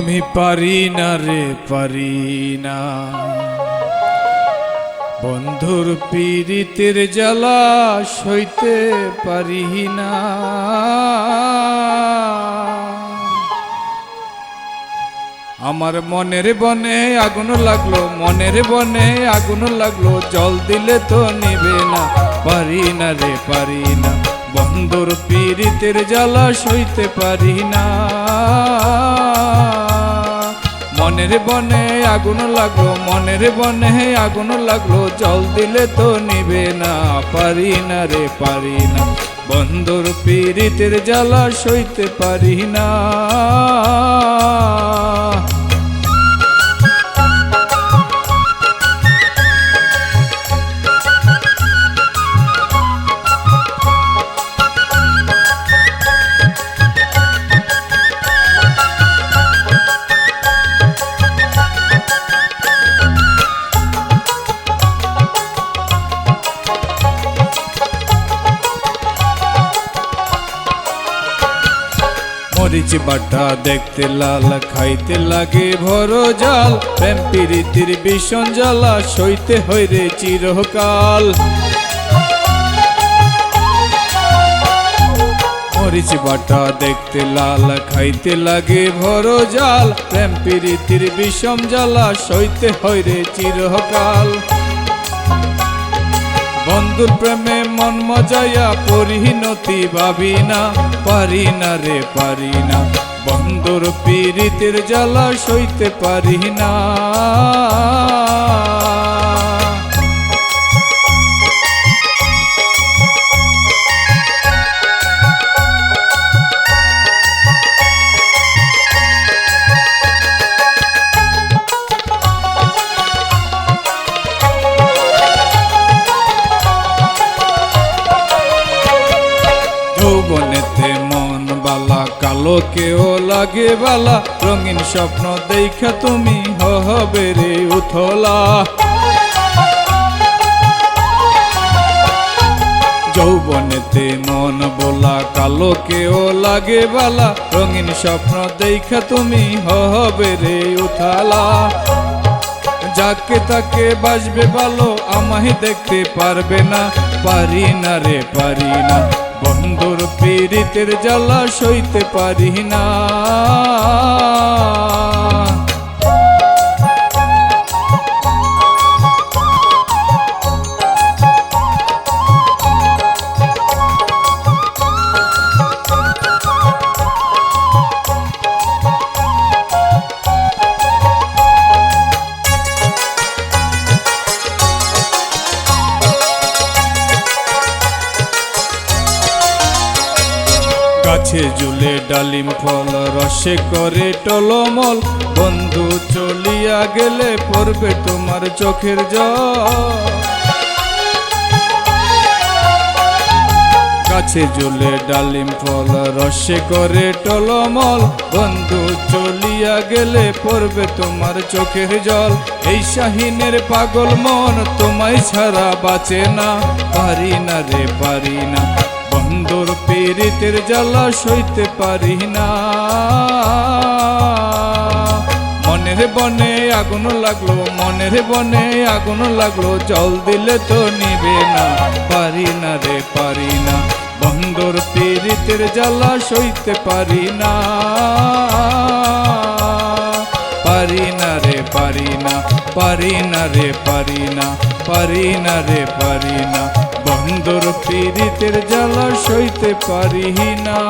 আমি পারি না রে, পারি না। বন্ধুর পীড়িতের জ্বালা সইতে পারি না। আমার মনের বনে আগুন লাগল, মনের বনে আগুন লাগল, জল দিলে তো নিবে না। পারি না রে, পারি না। বন্ধুর পীড়িতের জ্বালা সইতে পারি না। মনের বনে আগুন লাগল, মনের বনে আগুন লাগল। জল দিলে তো নিবে না, পারি না রে, পারি না। বন্ধুর পীড়িতের জ্বালা সইতে পারি না। মরিচ বাটা দেখতে লাল, খাইতে লাগে ভর জাল। প্রেম প্রীতির ভীষণ জ্বালা, সইতে হইরে চিরকাল। মরিচ বাটা দেখতে লাল, খাইতে লাগে ভর জাল। প্রেম প্রীতির বিষম জ্বালা, সইতে হইরে চিরকাল। বন্ধুর প্রেমে মন মজাইয়া পরিণতি ভাবি না পারি না রে পারি না বন্ধুর পীড়িতের জ্বালা সইতে পারি না যৌবনেতে মন বালা, কালো কেও লাগে বালা। রঙিন স্বপ্ন দেখা তুমি হবে রে উথলা। যৌবনেতে মন বলা, কালো কেও লাগে বালা। রঙিন স্বপ্ন দেখা তুমি হবে রে উথালা। যাকে তাকে বাসবে ভালো আমায় দেখতে পারবে না। পারি না রে, পারি না। বন্ধুর পীড়িতের জ্বালা সইতে পারি না গাছে জুলে ডালিম ফল, রসে করে টলমল। বন্ধু, চলিয়া গেলে পড়বে তোমার চোখের জল। গাছে জুলে ডালিম ফল, রসে করে টলমল। বন্ধু, চলিয়া গেলে পড়বে তোমার চোখের জল। এই শাহিনের পাগল মন তোমায় ছাড়া বাঁচে না। পারি না রে, পারি না। পীড়িতের জ্বালা সইতে পারি না। মনের বনে আগুন লাগল, মনের বনে আগুন লাগল, জল দিলে তো নিবে না। পারি না রে, পারি না। বন্দর পীড়িতের জ্বালা সইতে পারি না। পারি না রে, পারি না। পারি না রে, পারি না। পারি না রে, পারি না। পীড়িতের জ্বালা সইতে পারি না।